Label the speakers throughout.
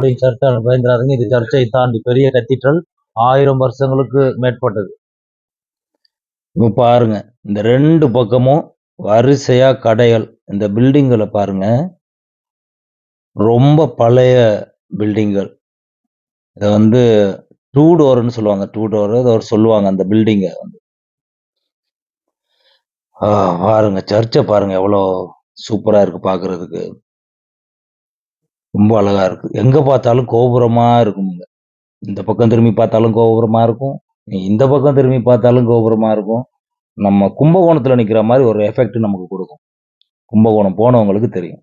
Speaker 1: மறுபடியும் சர்ச்சை பயந்துறாதீங்க இது சர்ச்சை தாண்டி பெரிய கத்தீட்ரல் ஆயிரம் வருஷங்களுக்கு மேற்பட்டது. இப்போ பாருங்க இந்த ரெண்டு பக்கமும் வரிசையா கடைகள். இந்த பில்டிங்களை பாருங்க. ரொம்ப பழைய பில்டிங்கள் இதை வந்து டூ டோர்னு சொல்லுவாங்க. டூ டோர் ஒரு சொல்லுவாங்க அந்த பில்டிங்கை வந்து. பாருங்க சர்ச்சை பாருங்க எவ்வளோ சூப்பராக இருக்கு பார்க்கிறதுக்கு ரொம்ப அழகா இருக்கு. எங்க பார்த்தாலும் கோபுரமா இருக்குமுங்க. இந்த பக்கம் திரும்பி பார்த்தாலும் கோபுரமா இருக்கும். இந்த பக்கம் திரும்பி பார்த்தாலும் கோபுரமா இருக்கும். நம்ம கும்பகோணத்துல நிக்கிற மாதிரி ஒரு எஃபெக்ட் நமக்கு கொடுக்கும். கும்பகோணம் போனவங்களுக்கு தெரியும்.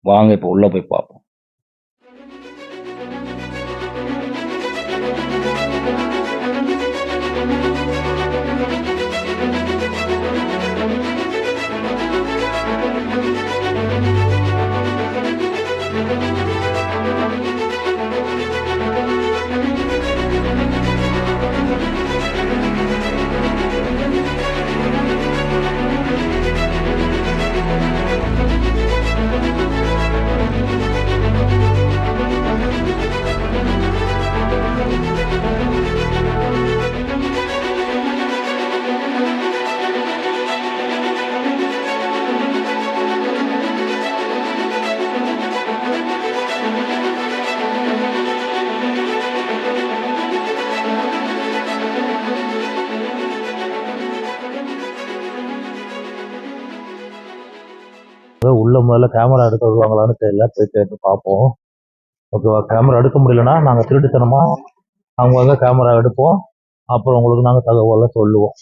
Speaker 1: வாங்க இப்போ உள்ள போய் பார்ப்போம். உள்ள கேமரா எடுக்க வருவாங்களான்னு தெரியல. போய் கேட்டு பார்ப்போம். ஓகேவா கேமரா எடுக்க முடியலன்னா நாங்கள் திருட்டுத்தனமா அவங்க வந்து கேமரா எடுப்போம். அப்புறம் உங்களுக்கு நாங்கள் தகவலை சொல்லுவோம்.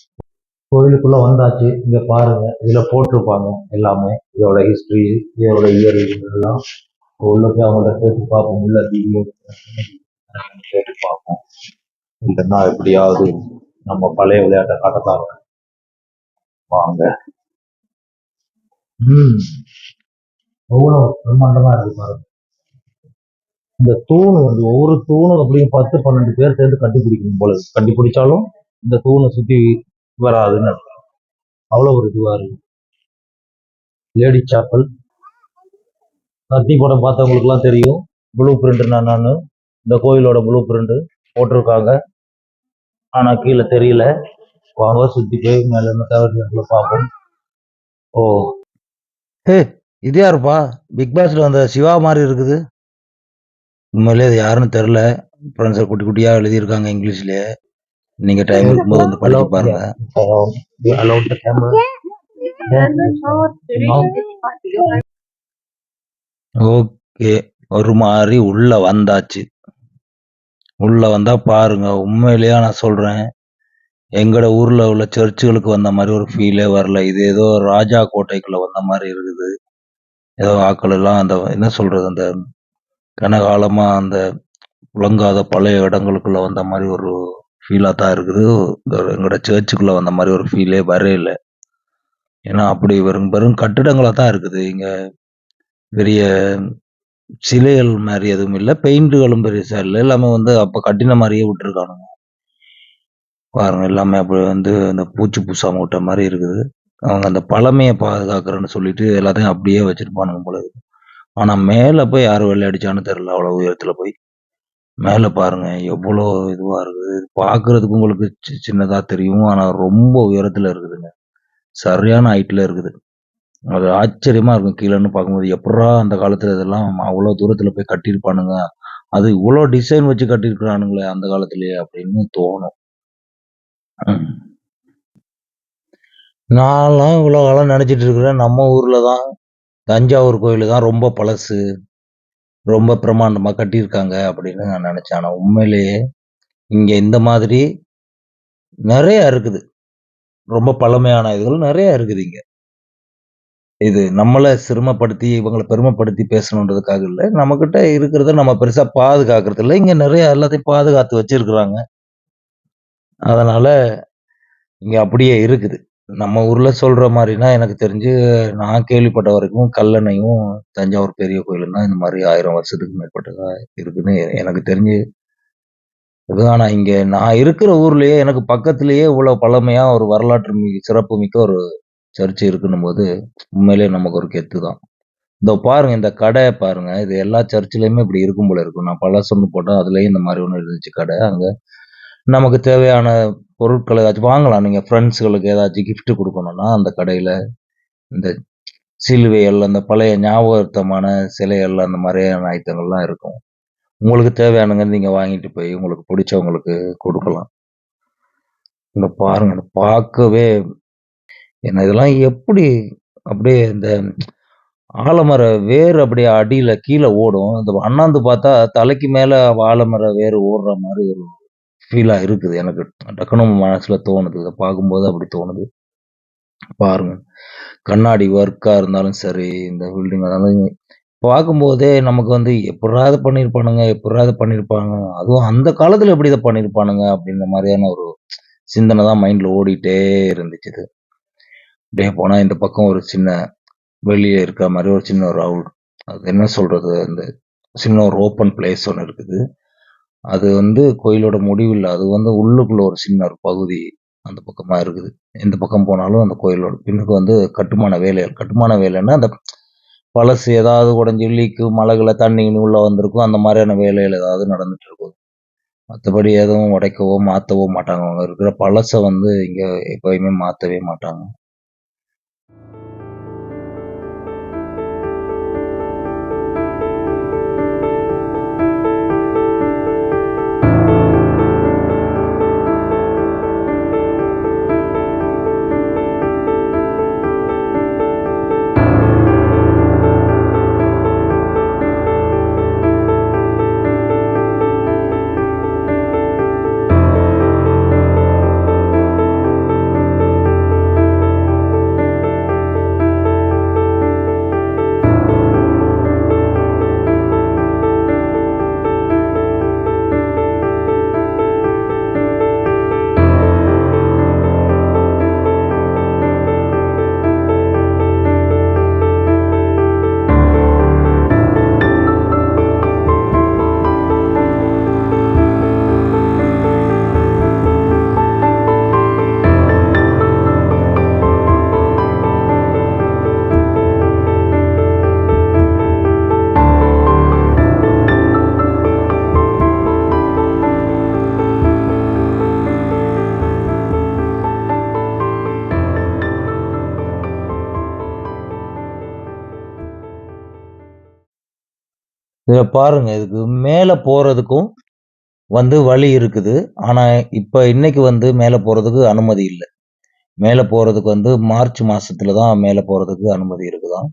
Speaker 1: கோயிலுக்குள்ள வந்தாச்சு. இங்க பாருங்க. இதுல போட்டிருப்பாங்க எல்லாமே. இதோட ஹிஸ்டரி இதோட இயர் எல்லாம் உள்ள போய் அவங்கள்ட்ட கேட்டு பார்ப்போம். உள்ள வீடியோ கேட்டு பார்ப்போம். இல்லைன்னா எப்படியாவது நம்ம பழைய விளையாட்டை காட்டலாம் வாங்க. ம். அவ்வளவு பிரம்மாண்டமா இருக்கு பாருங்க. இந்த தூண் வந்து ஒவ்வொரு தூணும் அப்படியும் பத்து பன்னெண்டு பேர் சேர்ந்து கண்டுபிடிக்கணும் போல கண்டுபிடிச்சாலும் இந்த தூணை சுத்தி வராதுன்னு அவ்வளவு ஒரு இதுவா இருக்கு. Lady chapel. கத்தி படம் பார்த்தவங்களுக்கு எல்லாம் தெரியும். ப்ளூ பிரிண்ட் நான் இந்த கோயிலோட ப்ளூ பிரிண்ட் போட்டிருக்காங்க. ஆனா கீழே தெரியல. வாங்க சுத்தி போய் மேல என்ன தவிர பார்ப்போம். ஓ. ஹே இது யாருப்பா? பிக் பாஸ்ல வந்த சிவா மாதிரி இருக்குது. உண்மையிலே அது யாருன்னு தெரில ஃப்ரெண்ட்ஸை குட்டி குட்டியா எழுதியிருக்காங்க இங்கிலீஷ்லயே. நீங்க டைம் இருக்கும்போது வந்து படிச்சு பாருங்க. ஓகே. ஒரு மாதிரி உள்ள வந்தாச்சு. உள்ள வந்தா பாருங்க. உண்மையிலேயே நான் சொல்றேன். எங்கட ஊர்ல உள்ள சர்ச்சுகளுக்கு வந்த மாதிரி ஒரு ஃபீலே வரல. இது ஏதோ ராஜா கோட்டைக்குள்ள வந்த மாதிரி இருக்குது. ஏதோ ஆக்கள் எல்லாம் அந்த என்ன சொல்றது அந்த கனகாலமா அந்த விளங்காத பழைய இடங்களுக்குள்ள வந்த மாதிரி ஒரு ஃபீலா தான் இருக்குது. எங்களோட சர்ச்சுக்குள்ள வந்த மாதிரி ஒரு ஃபீலே வரையில. ஏன்னா அப்படி வெறும் வெறும் கட்டிடங்களா தான் இருக்குது. இங்க பெரிய சிலைகள் மாதிரி எதுவும் இல்லை. பெயிண்ட்களும் பெருசா இல்லை. எல்லாமே வந்து அப்ப கட்டின மாதிரியே விட்டுருக்கானுங்க. பாருங்க எல்லாமே அப்படி வந்து அந்த பூச்சி பூசாம விட்ட மாதிரி இருக்குது. அவங்க அந்த பழமையை பாதுகாக்கிறேன்னு சொல்லிட்டு எல்லாத்தையும் அப்படியே வச்சிருப்பானுங்க போல இருக்கு. ஆனா மேல போய் யாரும் வெள்ளையடிச்சான்னு தெரியல அவ்வளவு உயரத்துல போய். மேல பாருங்க எவ்வளோ இதுவா இருக்குது. பாக்குறதுக்கு உங்களுக்கு சி- சின்னதா தெரியும். ஆனா ரொம்ப உயரத்துல இருக்குதுங்க. சரியான ஹைட்ல இருக்குது. அது ஆச்சரியமா இருக்கும் கீழேன்னு பார்க்கும்போது. எப்படா அந்த காலத்துல இதெல்லாம் அவ்வளவு தூரத்துல போய் கட்டியிருப்பானுங்க? அது இவ்வளோ டிசைன் வச்சு கட்டியிருக்கிறானுங்களே அந்த காலத்திலேயே அப்படின்னு தோணும். நான்லாம் இவ்வளோ காலம் நினைச்சிட்டு இருக்கிறேன். நம்ம ஊரில் தான் தஞ்சாவூர் கோயில் தான் ரொம்ப பழசு ரொம்ப பிரமாண்டமாக கட்டியிருக்காங்க அப்படின்னு நான் நினச்சேன். ஆனால் உண்மையிலேயே இங்கே இந்த மாதிரி நிறையா இருக்குது. ரொம்ப பழமையான இதுகள் நிறையா இருக்குது இங்கே. இது நம்மளை சிரமப்படுத்தி இவங்களை பெருமைப்படுத்தி பேசணுன்றதுக்காக இல்லை. நம்மக்கிட்ட இருக்கிறத நம்ம பெருசாக பாதுகாக்கிறது இல்லை. இங்கே நிறைய எல்லாத்தையும் பாதுகாத்து வச்சிருக்கிறாங்க. அதனால் இங்கே அப்படியே இருக்குது. நம்ம ஊர்ல சொல்ற மாதிரினா எனக்கு தெரிஞ்சு நான் கேள்விப்பட்ட வரைக்கும் கல்லணையும் தஞ்சாவூர் பெரிய கோயிலும் தான் இந்த மாதிரி ஆயிரம் வருஷத்துக்கு மேற்பட்டதா இருக்குன்னு எனக்கு தெரிஞ்சு ஆனா இங்க நான் இருக்கிற ஊர்லயே எனக்கு பக்கத்திலேயே இவ்வளவு பழமையா ஒரு வரலாற்று மிக சிறப்பு மிக்க ஒரு சர்ச் இருக்குன்னும் போது உண்மையிலேயே நமக்கு ஒரு கெத்து தான் இதோ பாருங்க இந்த கடை பாருங்க. இது எல்லா சர்ச்சுலயுமே இப்படி இருக்கும் போல இருக்கும். நான் பழசுன்னு போட்டேன். அதுலயும் இந்த மாரி ஒண்ணு இருந்துச்சு கடை. அங்க நமக்கு தேவையான பொருட்கள் ஏதாச்சும் வாங்கலாம். நீங்க ஃப்ரெண்ட்ஸ்களுக்கு ஏதாச்சும் கிஃப்ட் கொடுக்கணும்னா அந்த கடையில இந்த சிலுவைகள், அந்த பழைய ஞாபகார்த்தமான சிலைகள் அந்த மாதிரியான ஐட்டங்கள்லாம் இருக்கும். உங்களுக்கு தேவையானங்க நீங்க வாங்கிட்டு போய் உங்களுக்கு பிடிச்சவங்களுக்கு கொடுக்கலாம் இந்த பாருங்க. பார்க்கவே என்ன இதெல்லாம் எப்படி அப்படியே இந்த ஆலமர வேர் அப்படியே அடியில கீழே ஓடும். இந்த அண்ணாந்து பார்த்தா தலைக்கு மேல ஆலமர வேர் ஓடுற மாதிரி ஒரு ஃபீலா இருக்குது எனக்கு. டக்குனு மனசுல தோணுது. இதை பார்க்கும்போது அப்படி தோணுது. பாருங்க. கண்ணாடி ஒர்க்கா இருந்தாலும் சரி, இந்த பில்டிங் இருந்தாலும் பார்க்கும்போதே நமக்கு வந்து எப்புட்றா பண்ணியிருப்பானுங்க? எப்புட்றா பண்ணியிருப்பாங்க? அதுவும் அந்த காலத்துல எப்படி இதை பண்ணியிருப்பானுங்க? அப்படின்ற மாதிரியான ஒரு சிந்தனை தான் மைண்ட்ல ஓடிட்டே இருந்துச்சு இது. அப்படியே போனா இந்த பக்கம் ஒரு சின்ன வெளிய இருக்க மாதிரி ஒரு சின்ன ஒரு அவுட் அது என்ன சொல்றது? அந்த சின்ன ஒரு ஓப்பன் பிளேஸ் ஒன்று இருக்குது. அது வந்து கோயிலோட முடிவில் அது வந்து உள்ளுக்குள்ள ஒரு சின்ன ஒரு பகுதி அந்த பக்கமா இருக்குது. எந்த பக்கம் போனாலும் அந்த கோயிலோட பின்னுக்கு வந்து கட்டுமான வேலைகள். கட்டுமான வேலைன்னா, அந்த பழசு ஏதாவது உடஞ்சி லீக்கு, மழைகளை தண்ணி கிண்ணி உள்ள வந்திருக்கும். அந்த மாதிரியான வேலைகள் ஏதாவது நடந்துட்டு இருக்கும். மற்றபடி எதுவும் உடைக்கவோ, மாற்றவோ மாட்டாங்க. அவங்க இருக்கிற பழசை வந்து இங்கே எப்பயுமே மாற்றவே மாட்டாங்க. இதில் பாருங்க. இதுக்கு மேலே போறதுக்கும் வந்து வழி இருக்குது. ஆனா, இப்போ இன்னைக்கு வந்து மேலே போறதுக்கு அனுமதி இல்லை மேலே போறதுக்கு வந்து மார்ச் மாசத்துல தான் மேலே போறதுக்கு அனுமதி இருக்குதாம்.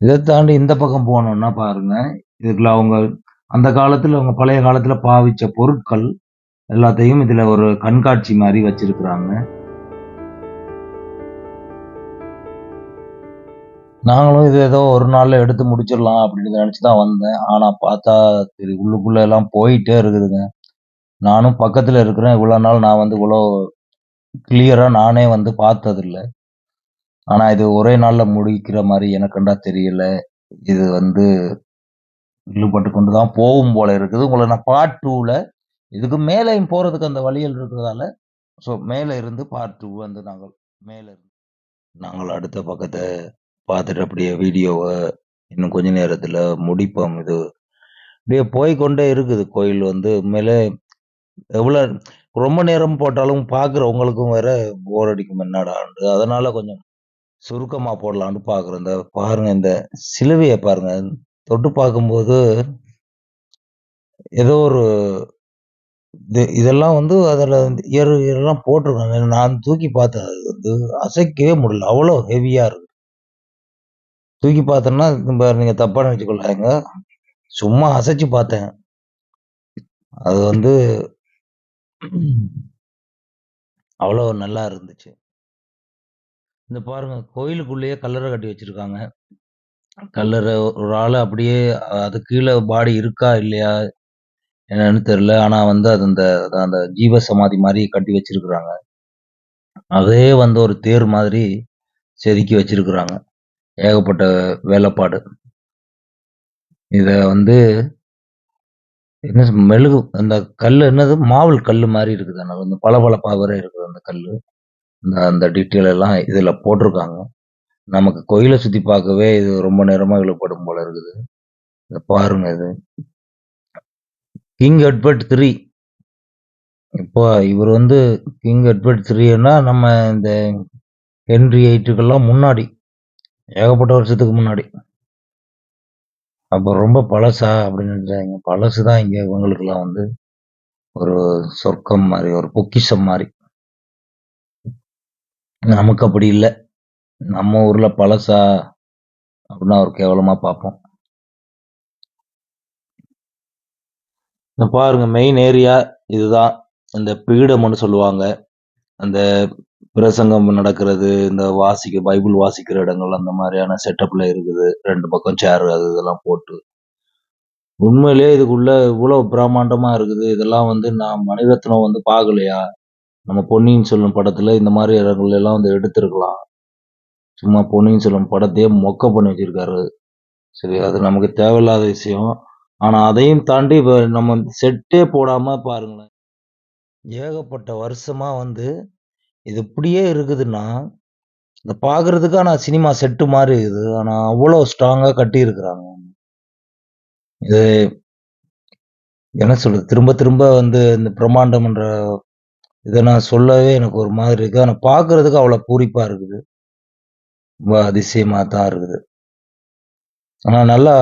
Speaker 1: இதை தாண்டி இந்த பக்கம் போனோம்னா பாருங்க, இதுக்குள்ள அவங்க அந்த காலத்தில் அவங்க பழைய காலத்தில் பாவிச்ச பொருட்கள் எல்லாத்தையும் இதுல ஒரு கண்காட்சி மாதிரி வச்சிருக்கிறாங்க. நாங்களும் இது ஏதோ ஒரு நாள்ல எடுத்து முடிச்சிடலாம் அப்படின்னு நினைச்சு தான் வந்தேன். ஆனா பார்த்தா சரி உள்ளுக்குள்ள எல்லாம் போயிட்டே இருக்குதுங்க. நானும் பக்கத்துல இருக்கிறேன். இவ்வளோ நாள் நான் வந்து இவ்வளோ கிளியரா நானே வந்து பார்த்ததில்ல. ஆனா இது ஒரே நாள்ல முடிக்கிற மாரி எனக்குண்டா தெரியல. இது வந்து இழுபட்டு கொண்டு தான் போகும் போல இருக்குது. உங்கள நான் பார்ட் 2ல இதுக்கு மேலேயும் போறதுக்கு அந்த வழிகள் இருக்கிறதால, ஸோ மேல இருந்து பார்ட் 2 வந்து நாங்கள் மேல இருந்து நாங்கள் அடுத்த பக்கத்த பார்த்துட்டு அப்படியே வீடியோவ இன்னும் கொஞ்ச நேரத்துல முடிப்போம். இது அப்படியே போய்க்கொண்டே இருக்குது. கோயில் வந்து உண்மையிலே எவ்வளோ ரொம்ப நேரம் போட்டாலும் பார்க்குறவங்களுக்கும் வேற போர் அடிக்கும் என்னடான்ட்டு. அதனால கொஞ்சம் சுருக்கமா போடலான்னு பார்க்குறேன். இந்த பாருங்க இந்த சிலுவைய பாருங்க. தொட்டு பார்க்கும்போது ஏதோ ஒரு இது இதெல்லாம் வந்து அதில் எரு எல்லாம் போட்டிருக்காங்க. நான் தூக்கி பார்த்தேன். அது வந்து அசைக்கவே முடியல. அவ்வளோ ஹெவியா இருக்கு. தூக்கி பார்த்தோன்னா பாரு நீங்க தப்பா சும்மா அசைச்சு பார்த்தேன். அது வந்து அவ்வளோ நல்லா இருந்துச்சு. இந்த பாருங்க கோயிலுக்குள்ளேயே கல்லறை கட்டி வச்சிருக்காங்க. கல்லறை ஒரு ஆள் அப்படியே அது கீழே பாடி இருக்கா? இல்லையா? என்னன்னு தெரியல. ஆனா வந்து அது அந்த அந்த ஜீவ சமாதி மாதிரி கட்டி வச்சிருக்கிறாங்க. அதே வந்து ஒரு தேர் மாதிரி செதுக்கி வச்சிருக்கிறாங்க. ஏகப்பட்ட வேலைப்பாடு. இத வந்து என்ன மெழுகு அந்த கல்லு என்னது? மாவுல் கல்லு மாதிரி இருக்குது. ஆனா கொஞ்சம் பளபளப்பா இருக்குது அந்த கல்லு. இந்த அந்த டீட்டெயில் எல்லாம் இதுல போட்டிருக்காங்க. நமக்கு கோயில சுத்தி பார்க்கவே இது ரொம்ப நேரமா இழுப்படும் போல இருக்குது. இத பாருங்க இது. கிங் எட்வர்ட் த்ரீ இப்போ இவர் வந்து கிங் எட்வர்ட் த்ரீன்னா நம்ம இந்த ஹென்றி 8க்கெல்லாம் முன்னாடி. ஏகப்பட்ட வருஷத்துக்கு முன்னாடி. அப்போ ரொம்ப பழசா அப்படின்னு நினைச்சாங்க. பழசு தான் இங்கே இவங்களுக்கெல்லாம் வந்து ஒரு சொர்க்கம் மாதிரி ஒரு பொக்கிஷம் மாதிரி நமக்கு அப்படி இல்லை நம்ம ஊர்ல பழசா அப்படின்னா ஒரு கேவலமா பார்ப்போம். இந்த பாருங்க மெயின் ஏரியா இதுதான். இந்த பீடம்னு சொல்லுவாங்க. அந்த பிரசங்கம் நடக்கிறது, இந்த வாசிக்க பைபிள் வாசிக்கிற இடங்கள் அந்த மாதிரியான செட்டப்ல இருக்குது. ரெண்டு பக்கம் சேர் அது இதெல்லாம் போட்டு. உண்மையிலேயே இதுக்குள்ள இவ்வளவு பிரம்மாண்டமா இருக்குது. இதெல்லாம் வந்து நான் மணிரத்னம் வந்து பார்க்கலையா? நம்ம பொன்னியின் செல்வன் படத்துல இந்த மாதிரி இடங்கள்ல எல்லாம் வந்து எடுத்திருக்கலாம். சும்மா பொன்னியின் செல்வன் படத்தையே மொக்க பண்ணி வச்சிருக்காரு. சரி அது நமக்கு தேவையில்லாத விஷயம். ஆனா அதையும் தாண்டி இப்ப நம்ம செட்டே போடாம பாருங்களேன். ஏகப்பட்ட வருஷமா வந்து இது இப்படியே இருக்குதுன்னா, இதை பார்க்கறதுக்கு நான் சினிமா செட்டு மாதிரி இருக்குது. ஆனால் அவ்வளோ ஸ்ட்ராங்காக கட்டியிருக்கிறாங்க. இது என்ன சொல்றது? திரும்ப திரும்ப வந்து இந்த பிரம்மாண்டம்ன்ற இதை நான் சொல்லவே எனக்கு ஒரு மாதிரி இருக்குது ஆனால் பார்க்கறதுக்கு அவ்வளோ பூரிப்பாக இருக்குது. ரொம்ப அதிசயமாக தான் இருக்குது. ஆனால் நல்லா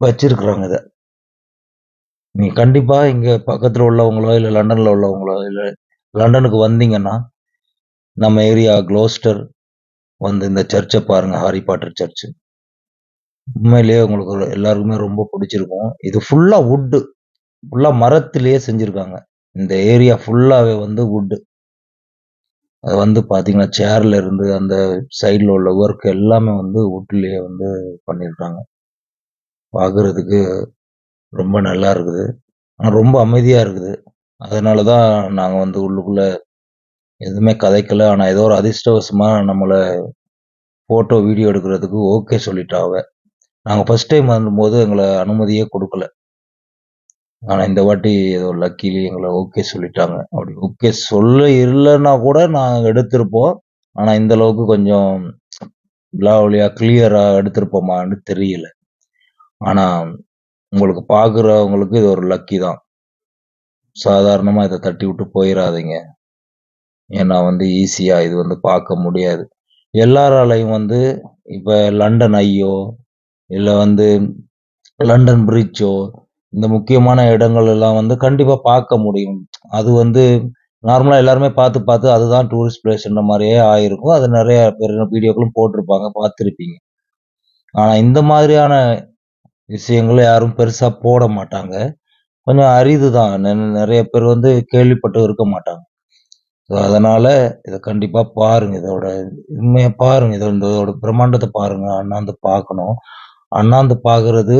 Speaker 1: வச்சிருக்கிறாங்க இதை நீ கண்டிப்பாக இங்கே பக்கத்தில் உள்ளவங்களோ, இல்லை லண்டனில் உள்ளவங்களோ, இல்லை லண்டனுக்கு வந்தீங்கன்னா, நம்ம ஏரியா க்ளோஸ்டர் வந்து இந்த சர்ச்ச பாருங்க. ஹாரி பாட்டர் சர்ச்சு உண்மையிலேயே உங்களுக்கு எல்லாருக்குமே ரொம்ப பிடிச்சிருக்கும். இது ஃபுல்லா வுட்டு ஃபுல்லா மரத்திலேயே செஞ்சுருக்காங்க இந்த ஏரியா ஃபுல்லாவே வந்து வுட்டு அது வந்து பார்த்தீங்கன்னா, சேர்ல இருந்து அந்த சைடுல உள்ள ஒர்க் எல்லாமே வந்து வுட்லயே வந்து பண்ணியிருக்காங்க. பார்க்குறதுக்கு ரொம்ப நல்லா இருக்குது. ஆனா ரொம்ப அமைதியா இருக்குது. அதனால தான் நாங்கள் வந்து உள்ளுக்குள்ளே எதுவுமே கதைக்கல. ஆனால் ஏதோ ஒரு அதிர்ஷ்டவசமாக நம்மளை ஃபோட்டோ, வீடியோ எடுக்கிறதுக்கு ஓகே சொல்லிட்டா நாங்கள் ஃபஸ்ட் ஃபர்ஸ்ட் டைம் வந்தபோது எங்களை அனுமதியே கொடுக்கல ஆனால் இந்த வாட்டி ஏதோ லக்கிலி எங்களை ஓகே சொல்லிட்டாங்க. அப்படி ஓகே சொல்ல இல்லைன்னா கூட நாங்கள் எடுத்திருப்போம். ஆனால் இந்த அளவுக்கு கொஞ்சம் விழாவளியாக கிளியராக எடுத்திருப்போமான்னு தெரியல. ஆனால் உங்களுக்கு பார்க்குறவங்களுக்கு இது ஒரு லக்கி தான். சாதாரணமாக இதை தட்டி விட்டு போயிடாதீங்க ஏன்னா வந்து ஈஸியாக இது வந்து பார்க்க முடியாது. எல்லாராலையும் வந்து இப்போ லண்டன் ஐயோ, இல்லை வந்து லண்டன் பிரிட்ஜோ, இந்த முக்கியமான இடங்கள் எல்லாம் வந்து கண்டிப்பாக பார்க்க முடியும். அது வந்து நார்மலாக எல்லாருமே பார்த்து, பார்த்து அதுதான் டூரிஸ்ட் பிளேஸ்ன்ற மாதிரியே ஆயிருக்கும். அது நிறைய பேர் வீடியோக்களும் போட்டிருப்பாங்க. பார்த்துருப்பீங்க ஆனால் இந்த மாதிரியான விஷயங்கள யாரும் பெருசாக போட மாட்டாங்க. கொஞ்சம் அரிது தான். நிறைய பேர் வந்து கேள்விப்பட்டும் இருக்க மாட்டாங்க. ஸோ அதனால இதை கண்டிப்பாக பாருங்க. இதோட உண்மையை பாருங்க. இத இதோட பிரம்மாண்டத்தை பாருங்க. அண்ணாந்து பார்க்கணும். அண்ணாந்து பார்க்கறது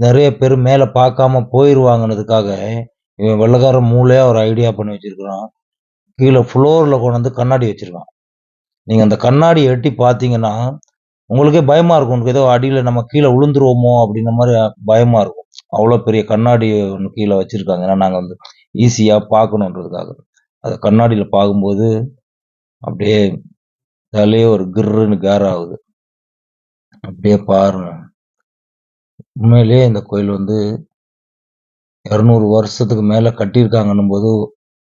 Speaker 1: நிறைய பேர் மேலே பார்க்காம போயிடுவாங்கன்னதுக்காக இவன் வெள்ளைக்காரன் மூளையாக ஒரு ஐடியா பண்ணி வச்சிருக்கிறான். கீழே ஃப்ளோரில் கொண்டு வந்து கண்ணாடி வச்சிருக்கான். நீங்கள் அந்த கண்ணாடியை எட்டி பார்த்தீங்கன்னா, உங்களுக்கே பயமாக இருக்கும். உங்களுக்கு ஏதோ அடியில் நம்ம கீழே விழுந்துருவோமோ! அப்படின்ற மாதிரி பயமாக இருக்கும். அவ்வளோ பெரிய கண்ணாடி ஒன்று கீழே வச்சுருக்காங்க ஏன்னா நாங்க வந்து ஈஸியாக பார்க்கணுன்றதுக்காக. அத கண்ணாடியில பார்க்கும்போது, அப்படியே தலையே ஒரு கிர்ருன்னு கேர் ஆகுது. அப்படியே பாருங்க. உண்மையிலேயே இந்த கோயில் வந்து 200 வருஷத்துக்கு மேல கட்டியிருக்காங்கன்னும்போது,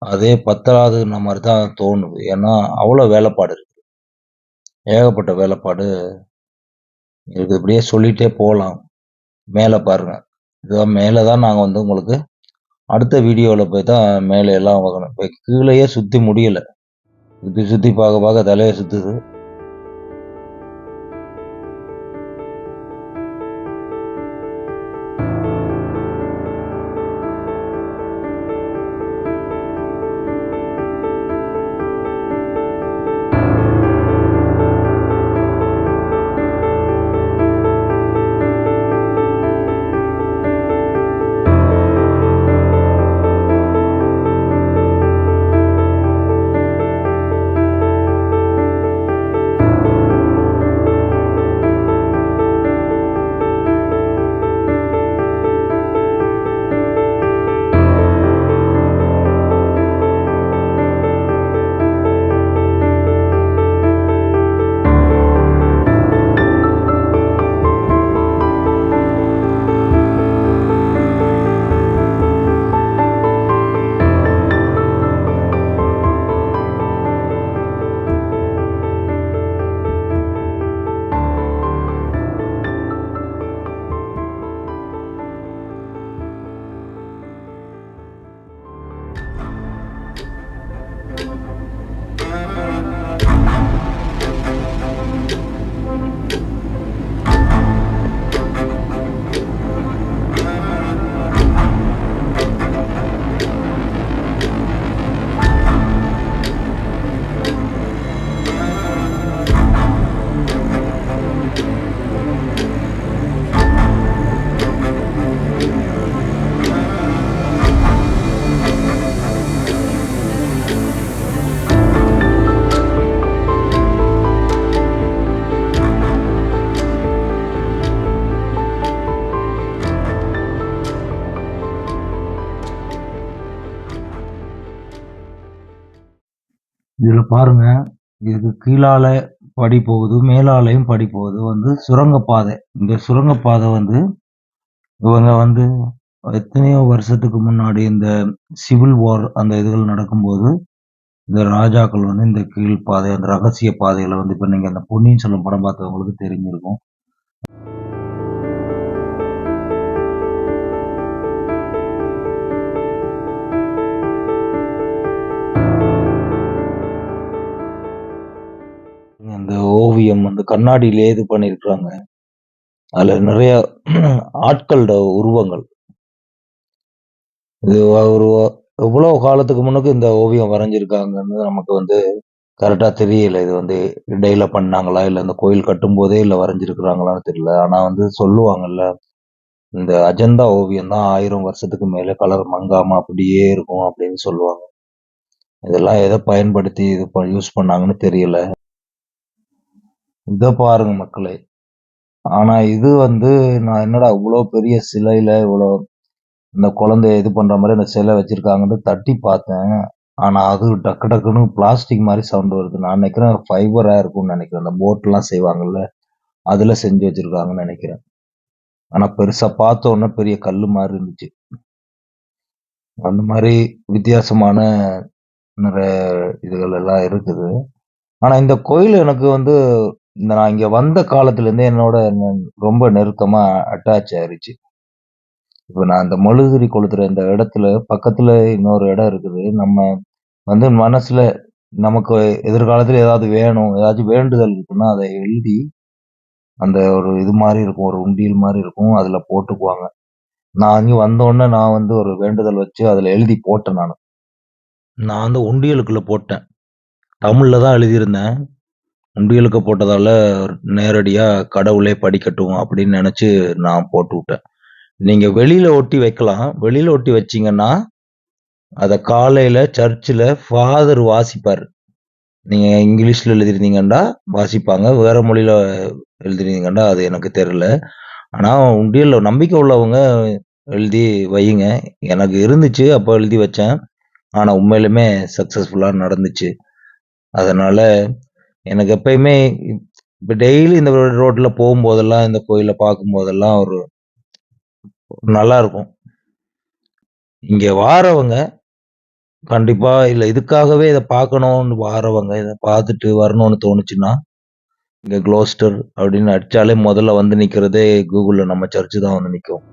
Speaker 1: அதே பத்தாதுன்ன மாதிரி தான் தோணுது. ஏன்னா அவ்வளோ வேலைப்பாடு இருக்கு. ஏகப்பட்ட வேலைப்பாடு இருக்குது. இப்படியே சொல்லிட்டே போகலாம் மேல பாருங்க. இதுதான் மேலே தான் நாங்கள் வந்து உங்களுக்கு அடுத்த வீடியோவில் போய் தான் மேலே எல்லாம் பார்க்கணும். இப்போ கீழயே சுத்தி முடியல. சுத்தி சுத்தி பார்க்க பார்க்க தலையை சுற்றுது இதில் பாருங்க இதுக்கு கீழால படி போகுது மேலாலையும் படி போகுது. வந்து சுரங்கப்பாதை. இந்த சுரங்கப்பாதை வந்து இவங்க வந்து எத்தனையோ வருஷத்துக்கு முன்னாடி இந்த சிவில் வார் அந்த இதுகள் நடக்கும்போது இந்த ராஜாக்கள் வந்து இந்த கீழ் பாதை அந்த ரகசிய பாதைகளை வந்து இப்போ நீங்க அந்த பொன்னியின் செல்வன் படம் பார்த்தவங்களுக்கு தெரிஞ்சிருக்கும். ஓவியம் வந்து கண்ணாடியிலே இது பண்ணியிருக்கிறாங்க. அதுல நிறைய ஆட்களோட உருவங்கள். இது ஒரு எவ்வளவு காலத்துக்கு முன்னுக்கு இந்த ஓவியம் வரைஞ்சிருக்காங்கன்னு நமக்கு வந்து கரெக்டா தெரியல. இது வந்து இடையில பண்ணாங்களா இல்ல இந்த கோயில் கட்டும் போதே இல்ல வரைஞ்சிருக்கிறாங்களான்னு தெரியல. ஆனா வந்து சொல்லுவாங்கல்ல இந்த அஜந்தா ஓவியம் தான் ஆயிரம் வருஷத்துக்கு மேல கலர் மங்காம அப்படியே இருக்கும் அப்படின்னு சொல்லுவாங்க. இதெல்லாம் எதை பயன்படுத்தி இது யூஸ் பண்ணாங்கன்னு தெரியல. இத பாருங்க மக்களே. ஆனா இது வந்து நான் என்னடா இவ்வளோ பெரிய சிலையில இவ்வளோ இந்த குழந்தைய இது பண்ற மாதிரி அந்த சிலை வச்சிருக்காங்கன்னு தட்டி பார்த்தேன். ஆனா அது டக்கு டக்குன்னு பிளாஸ்டிக் மாதிரி சவுண்ட் வருது. நான் நினைக்கிறேன் ஃபைபரா இருக்கும்னு நினைக்கிறேன். அந்த போட் எல்லாம் செய்வாங்கல்ல அதுல செஞ்சு வச்சிருக்காங்கன்னு நினைக்கிறேன். ஆனா பெருசா பார்த்த உடனே பெரிய கல் மாதிரி இருந்துச்சு. அந்த மாதிரி வித்தியாசமான நிறைய இதுகள் எல்லாம் இருக்குது. ஆனா இந்த கோயில் எனக்கு வந்து நான் இங்கே வந்த காலத்துலேருந்தே என்னோட ரொம்ப நெருக்கமாக அட்டாச் ஆயிருச்சு. இப்போ நான் அந்த மழுதிரி கொளுத்துற இந்த இடத்துல பக்கத்தில் இன்னொரு இடம் இருக்குது. நம்ம வந்து மனசில் நமக்கு எதிர்காலத்தில் ஏதாவது வேணும் ஏதாச்சும் வேண்டுதல் இருக்குன்னா அதை எழுதி அந்த ஒரு இது மாதிரி இருக்கும் ஒரு உண்டியல் மாதிரி இருக்கும் அதில் போட்டுக்குவாங்க. நான் அங்கே வந்தோடனே நான் வந்து ஒரு வேண்டுதல் வச்சு அதில் எழுதி போட்டேன் நான். நான் வந்து உண்டியலுக்குள்ளே போட்டேன். தமிழில் தான் எழுதியிருந்தேன். உண்டியலுக்கு போட்டதால நேரடியாக கடவுளே படிக்கட்டும் அப்படின்னு நினச்சி நான் போட்டு விட்டேன். நீங்கள் வெளியில் ஒட்டி வைக்கலாம். வெளியில் ஒட்டி வச்சிங்கன்னா அதை காலையில் சர்ச்சில் ஃபாதர் வாசிப்பார். நீங்கள் இங்கிலீஷில் எழுதிருந்தீங்கன்னா வாசிப்பாங்க. வேறு மொழியில் எழுதிருந்தீங்கன்னா அது எனக்கு தெரியல. ஆனால் உண்டியலில் நம்பிக்கை உள்ளவங்க எழுதி வையுங்க. எனக்கு இருந்துச்சு அப்போ எழுதி வச்சேன். ஆனால் உண்மையிலுமே சக்ஸஸ்ஃபுல்லாக நடந்துச்சு. அதனால் எனக்கு எப்பயுமே இப்போ டெய்லி இந்த ரோட்டில் போகும்போதெல்லாம் இந்த கோயிலை பார்க்கும்போதெல்லாம் ஒரு நல்லா இருக்கும். இங்கே வாரவங்க கண்டிப்பாக இல்லை இதுக்காகவே இதை பார்க்கணும்னு வாரவங்க இதை பார்த்துட்டு வரணும்னு தோணுச்சுன்னா இங்கே க்ளோஸ்டர் அப்படின்னு அடித்தாலே முதல்ல வந்து நிற்கிறதே கூகுளில் நம்ம சர்ச்சு தான் வந்து நிற்கும்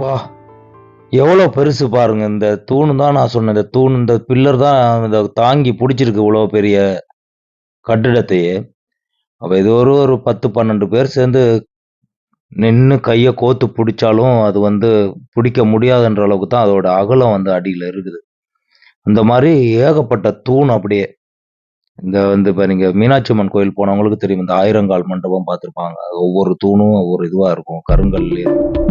Speaker 1: அப்பா எவ்வளோ பெருசு பாருங்க. இந்த தூணு தான் நான் சொன்னேன். இந்த தூண் இந்த பில்லர் தான் இந்த தாங்கி பிடிச்சிருக்கு இவ்வளவு பெரிய கட்டிடத்தையே. அப்போ இது ஒரு ஒரு பத்து பன்னெண்டு பேர் சேர்ந்து நின்னு கைய கோத்து பிடிச்சாலும் அது வந்து பிடிக்க முடியாதுன்ற அளவுக்கு தான் அதோட அகலம் வந்து அடியில இருக்குது. அந்த மாதிரி ஏகப்பட்ட தூண் அப்படியே. இந்த வந்து இப்போ நீங்க மீனாட்சி அம்மன் கோயில் போனவங்களுக்கு தெரியும். இந்த ஆயிரங்கால் மண்டபம் பார்த்துருப்பாங்க. ஒவ்வொரு தூணும் ஒவ்வொரு இதுவா இருக்கும். கருங்கல்ல. இருக்கும்